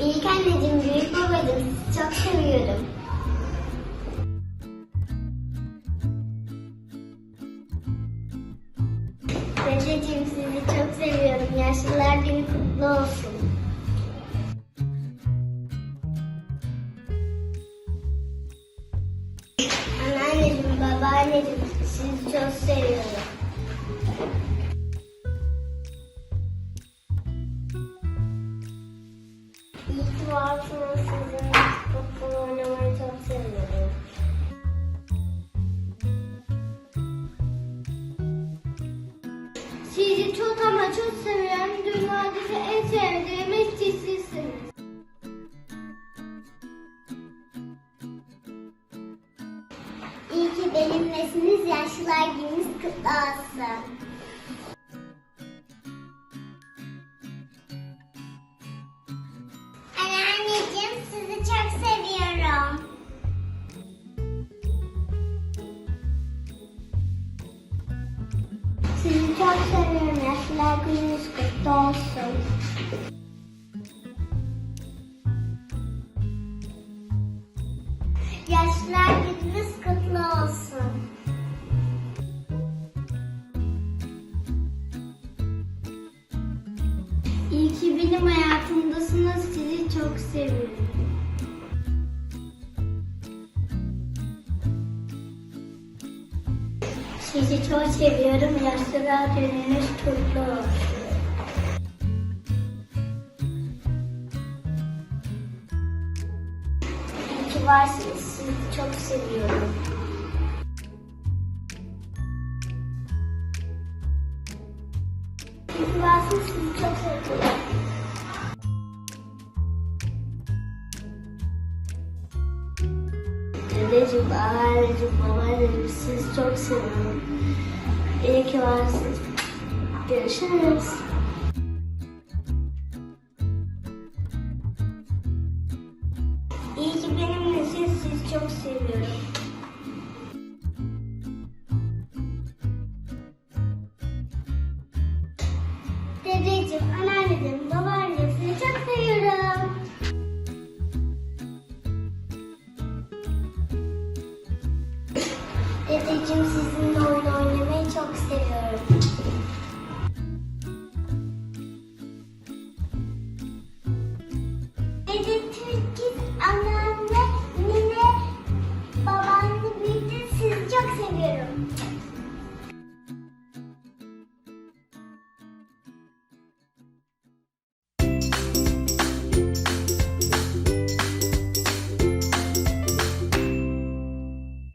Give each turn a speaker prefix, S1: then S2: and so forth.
S1: Büyük anneciğim, büyük babacığım çok seviyorum. Dedeciğim sizi çok seviyorum. Yaşlılar günü kutlu olsun. Anneanneciğim, babaanneciğim sizi çok seviyorum. Varsınız. Sizinle futbol oynamayı çok seviyorum. Sizi çok ama çok seviyorum. Dünyadaki en sevdiğimiz kişisiniz. İyi ki benimlesiniz. Yaşlılar gününüz kutlu olsun. Sizi çok seviyorum. Yaşlılar gününüz kutlu olsun. Yaşlılar gününüz kutlu olsun. İyi ki benim hayatımdasınız. Sizi çok seviyorum. Sizi çok seviyorum. Yaşlılar gününüz kutlu olsun. Ki varsınız. Sizi çok seviyorum. İyi ki varsınız. Sizi çok seviyorum. Dedeciğim, anneciğim, babaanneciğim sizi çok seviyorum. İyi ki varsınız. Görüşürüz. İyi ki benimlesiniz. Sizi çok seviyorum. Dedeciğim